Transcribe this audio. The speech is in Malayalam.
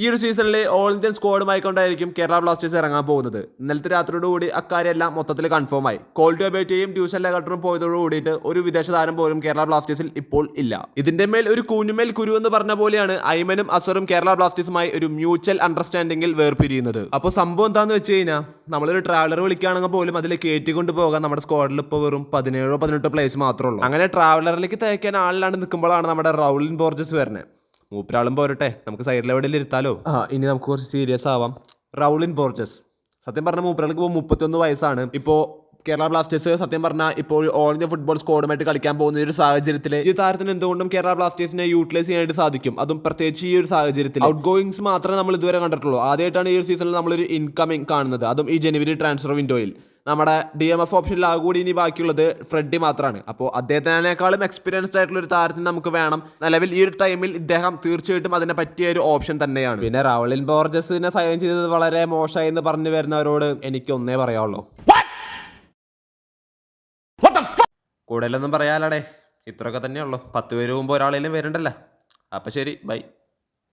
ഈ ഒരു സീസണിൽ ഓൾ ഇന്ത്യൻ സ്ക്വാഡുമായി കൊണ്ടായിരിക്കും കേരള ബ്ലാസ്റ്റേഴ്സ് ഇറങ്ങാൻ പോകുന്നത്. ഇന്നലത്തെ രാത്രിയോടുകൂടി അക്കാര്യമെല്ലാം മൊത്തത്തിൽ കൺഫേം ആയി. കോൾഡ് അബേറ്റയും ട്യൂഷൻ ലെഗട്ടറും പോയതോടുകൂടിയിട്ട് ഒരു വിദേശ താരം പോലും കേരള ബ്ലാസ്റ്റേഴ്സിൽ ഇപ്പോൾ ഇല്ല. ഇതിന്റെ മേൽ ഒരു കൂനുമേൽ കുരു എന്ന് പറഞ്ഞ പോലെയാണ് ഐമനും അസറും കേരള ബ്ലാസ്റ്റേഴ്സുമായി ഒരു മ്യൂച്വൽ അണ്ടർസ്റ്റാൻഡിംഗിൽ വേർപിരിയുന്നത്. അപ്പോൾ സംഭവം എന്താണെന്ന് വെച്ച് കഴിഞ്ഞാൽ നമ്മളൊരു ട്രാവലർ വിളിക്കുകയാണെങ്കിൽ പോലും അതിൽ കയറ്റിക്കൊണ്ട് പോകാൻ നമ്മുടെ സ്ക്വാഡിൽ ഇപ്പോൾ വെറും പതിനേഴോ പതിനെട്ടോ പ്ലേസ് മാത്രമേ ഉള്ളൂ. അങ്ങനെ ട്രാവലറിലേക്ക് തയ്ക്കാൻ ആളിലാണ് നിൽക്കുമ്പോഴാണ് നമ്മുടെ റൗലിൻ ബോർജസ് വരുന്നത്. മൂപ്പരാളും പോരട്ടെ. നമുക്ക് സൈഡിൽ എവിടെയും ഇരുത്താലോ? ആ ഇനി നമുക്ക് കുറച്ച് സീരിയസ് ആവാം. റൗളിൻ ബോർജസ്. സത്യം പറഞ്ഞ മൂപ്പരാൾക്ക് ഇപ്പോൾ മുപ്പത്തൊന്ന് വയസ്സാണ്. ഇപ്പോൾ കേരള ബ്ലാസ്റ്റേഴ്സ് സത്യം പറഞ്ഞാൽ ഇപ്പോൾ ഓൾ ഇന്ത്യ ഫുട്ബോൾ സ്കോഡുമായിട്ട് കളിക്കാൻ പോകുന്ന ഒരു സാഹചര്യത്തിൽ ഈ താരത്തിന് എന്തുകൊണ്ടും കേരള ബ്ലാസ്റ്റേഴ്സിനെ യൂട്ടിലൈസ് ചെയ്യാനായിട്ട് സാധിക്കും. അതും പ്രത്യേകിച്ച് ഈ ഒരു സാഹചര്യത്തിൽ ഔട്ട് ഗോയിങ്സ് മാത്രമേ നമ്മൾ ഇതുവരെ കണ്ടിട്ടുള്ളൂ. ആദ്യമായിട്ടാണ് ഈ ഒരു സീസണിൽ നമ്മളൊരു ഇൻകമിങ് കാണുന്നത്. അതും ഈ ജനുവരി ട്രാൻസ്ഫർ വിൻഡോയിൽ നമ്മുടെ ഡി എം എഫ് ഓപ്ഷനിൽ ആകെ കൂടി ഇനി ബാക്കിയുള്ളത് ഫ്രെഡി മാത്രമാണ് അപ്പോൾ അദ്ദേഹത്തിനേക്കാളും എക്സ്പീരിയൻസ്ഡ് ആയിട്ടുള്ള ഒരു താരത്തിന് നമുക്ക് വേണം. നിലവിൽ ഈ ഒരു ടൈമിൽ ഇദ്ദേഹം തീർച്ചയായിട്ടും അതിനെ പറ്റിയ ഒരു ഓപ്ഷൻ തന്നെയാണ്. പിന്നെ റൗളിൻ ബോർജസിനെ സൈൻ ചെയ്തത് വളരെ മോശമായി എന്ന് പറഞ്ഞു വരുന്നവരോട് എനിക്ക് ഒന്നേ പറയാനുള്ളൂ. കൂടുതലൊന്നും പറയാലടേ ഇത്രയൊക്കെ തന്നെയുള്ളൂ. പത്ത് പേര് മുമ്പ് ഒരാളേലും വരണ്ടല്ലോ അപ്പം ശരി ബൈ